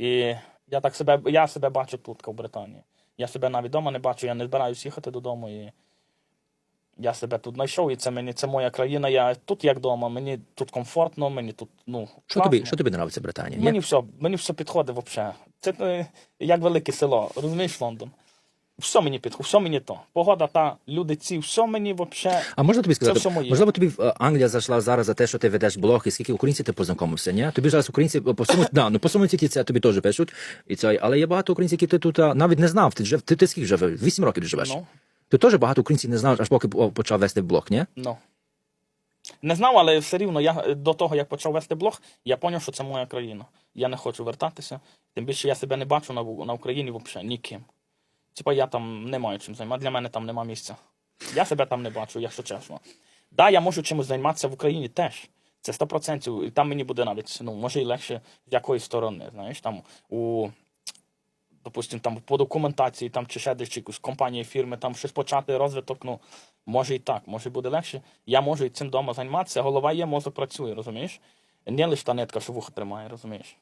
І я так себе, я себе бачу тут, в Британії. Я себе навіть вдома не бачу, я не збираюсь їхати додому. І я себе тут знайшов, і це мені це моя країна. Я тут як вдома, мені тут комфортно, мені тут ну Що тобі, що тобі подобається Британія? Мені все, мені все підходить взагалі. Це е, як велике село, розумієш, Лондон. Все мені підходить, все мені то. Погода та, люди ці, все мені взагалі. А можна тобі сказати, все моє. можливо, тобі е, Англія зайшла зараз за те, що ти ведеш блог, і скільки українців ти познайомився, ні? Тобі зараз українці по всьому, да, ну по всьому світі це тобі теж пишуть, і це, але є багато українців, які ти тут а, навіть не знав. Ти жив, ти, ти скільки живе? Вісім років живеш. Ну, Ти теж багато українців не знав, аж поки почав вести блог, ні? ну. Не знав, але все рівно я е, до того, як почав вести блог, я зрозумів, що це моя країна. Я не хочу вертатися. Тим більше я себе не бачу на, на Україні взагалі ніким. Типа я там не маю чим займатися, для мене там нема місця. Я себе там не бачу, якщо чесно. Да, я можу чимось займатися в Україні теж. Це 100%. І там мені буде навіть, ну, може і легше з якоїсь сторони, знаєш, там у, допустим, там по документації, там чи ще десь якусь компанії, фірми, там щось почати розвиток, ну, може і так, може буде легше. Я можу і цим вдома займатися, голова є, мозок працює, розумієш? Не лише та нитка, що вуха тримає, розумієш?